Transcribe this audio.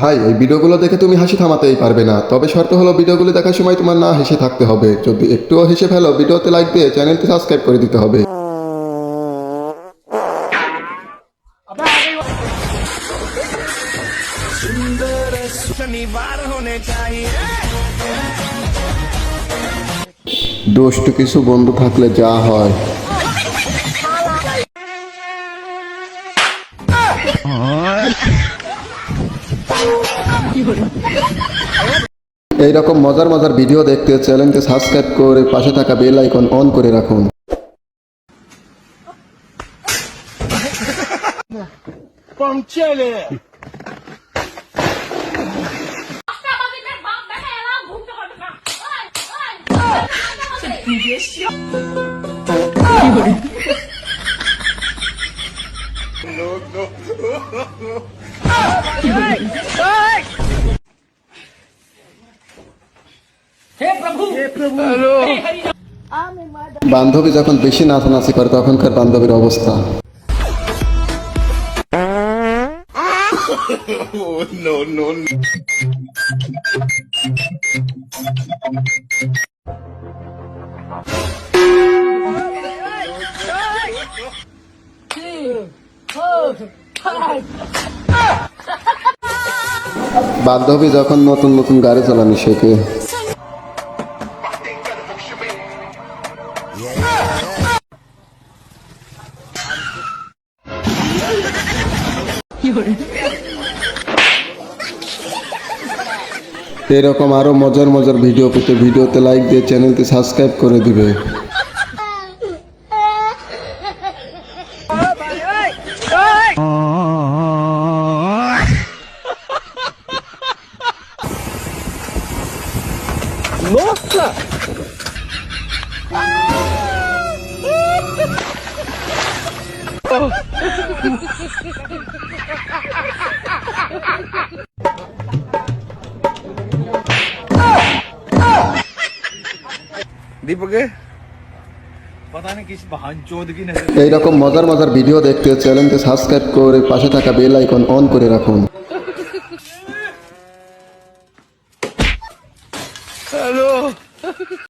ভাই, এই ভিডিওগুলো দেখে তুমি হাসি থামাতেই পারবে না। তবে শর্ত হলো, ভিডিওগুলো দেখার সময় তোমার না হেসে থাকতে হবে। যদি একটুও হেসে ফেলো, ভিডিওতে লাইক দিয়ে চ্যানেলটি সাবস্ক্রাইব করে দিতে হবে। দোষ্ট কিছু বন্ধু থাকলে যা হয়। এইরকম মজার মজার ভিডিও দেখতে চ্যানেলকে সাবস্ক্রাইব করে পাশে থাকা বেল আইকন অন করে রাখুন। বাপ বেটা বান্ধবী যখন বেশি নাচানাচি করে তখনকার বান্ধবীর অবস্থা। বান্ধবী যখন নতুন নতুন গাড়ি চালানো শেখে এরকম আরও মজার মজার ভিডিও পেতে ভিডিওতে লাইক দিয়ে চ্যানেলটি সাবস্ক্রাইব করে দিবে Ah! এইরকম মজার মজার ভিডিও দেখতে চ্যানেলকে সাবস্ক্রাইব করে পাশে থাকা বেল আইকন অন করে রাখুন। হ্যালো